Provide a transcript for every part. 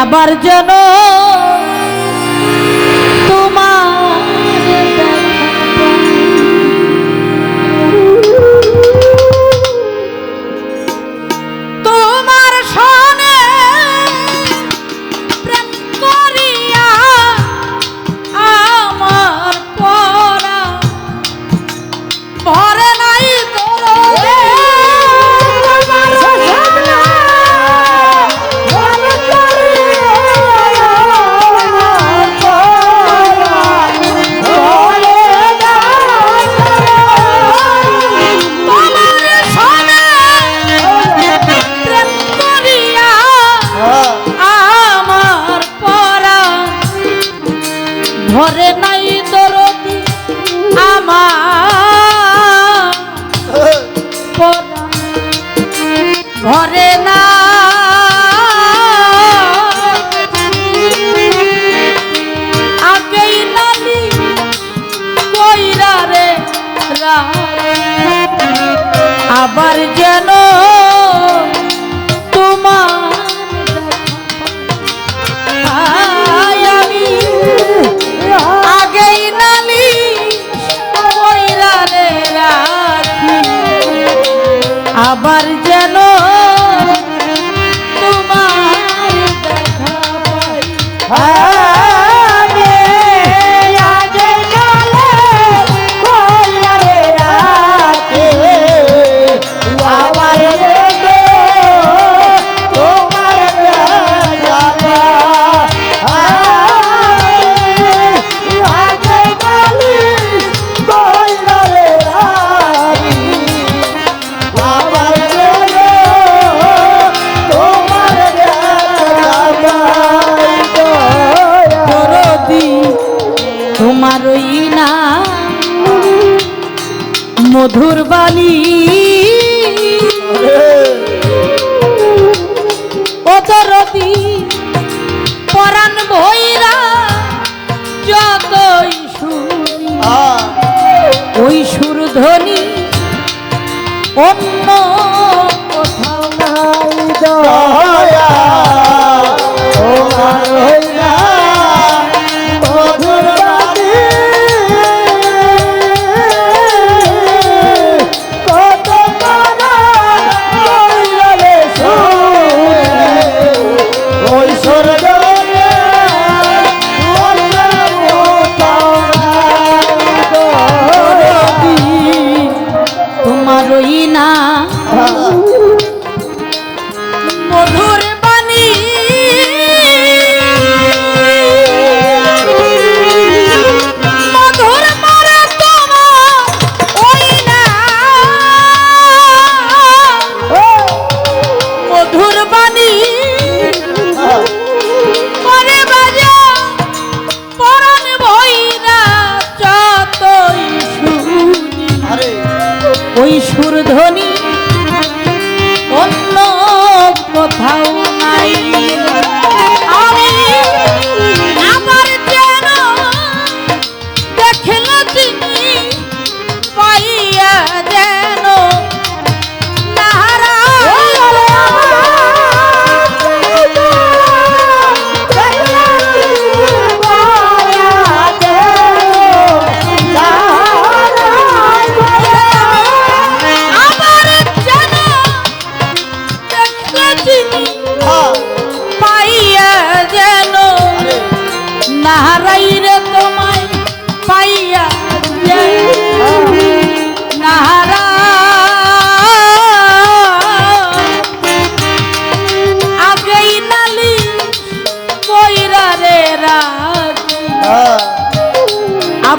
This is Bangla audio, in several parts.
আবার যেন পরা ঘরে না। আগেই নালি কইরা রে আবার যেন অন্য কোথাও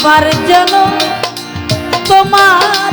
আবার যেন তোমার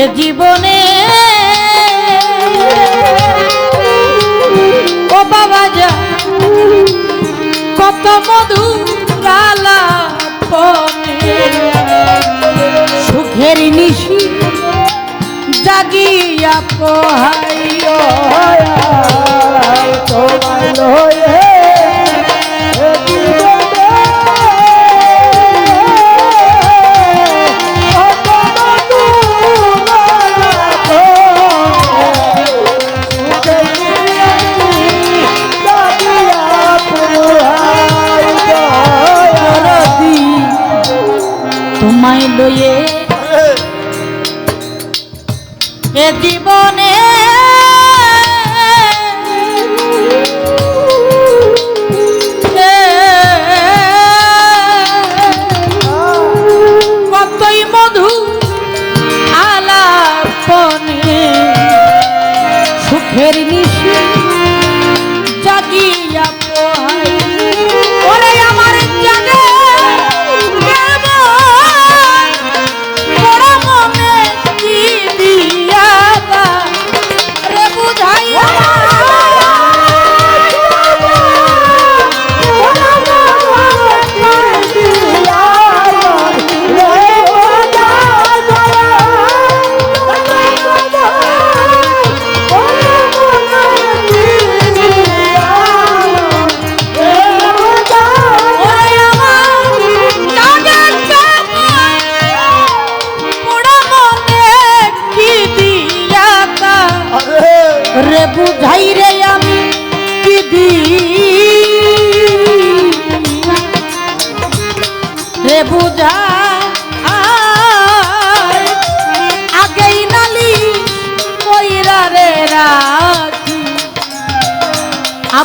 এ জীবনে। ও বাবা যা কত মধু গালা সুখের নিশি জাগিয়া পোহাইও। তোমায় লয়ে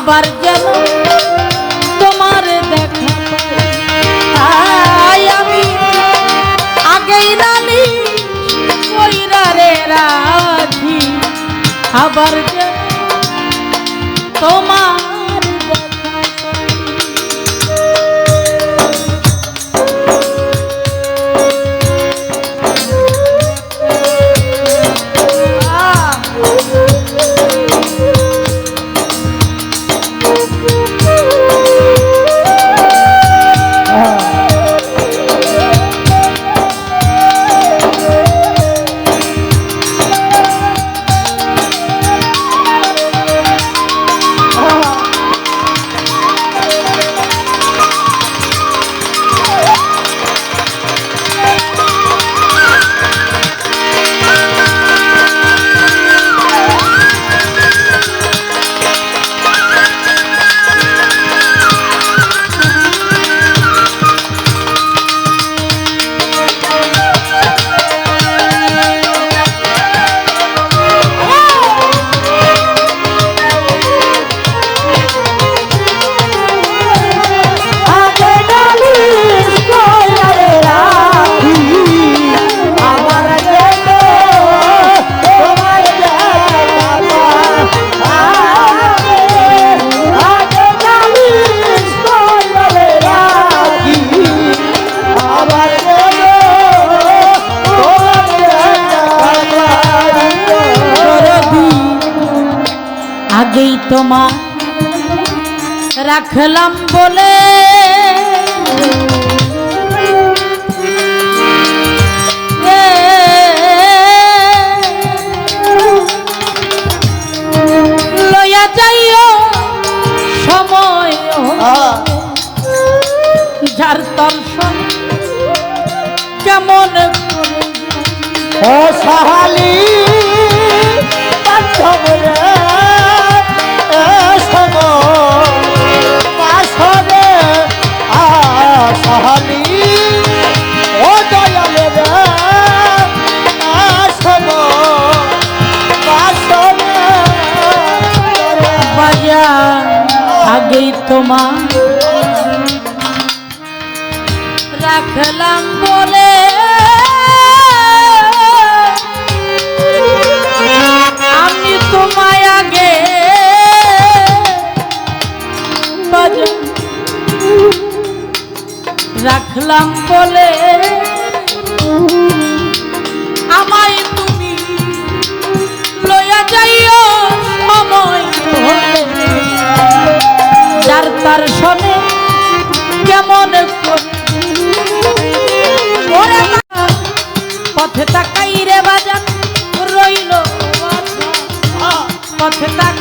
আবার যেন তোমার দেখা পাই। আমি আগেই রানি কইরারে রাধি আবার যেন তোমার আগেই তোমার রাখলাম বলে। লইয়া যাইও সময় যার দর্শন কেমন ও সাহালি বান্ধব সাহালি ও দয়াল রে আ সম পাশরে বাজার আগেই তোমার। রাখলাম বলে। আমি তোমায় আগে রাখলাম বলে। আমায় তুমি লয়া যাইও সময় যার তার সনে কেমন পথে তাকাই রে বাজান, রইল পথে তাক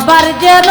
আবার যেন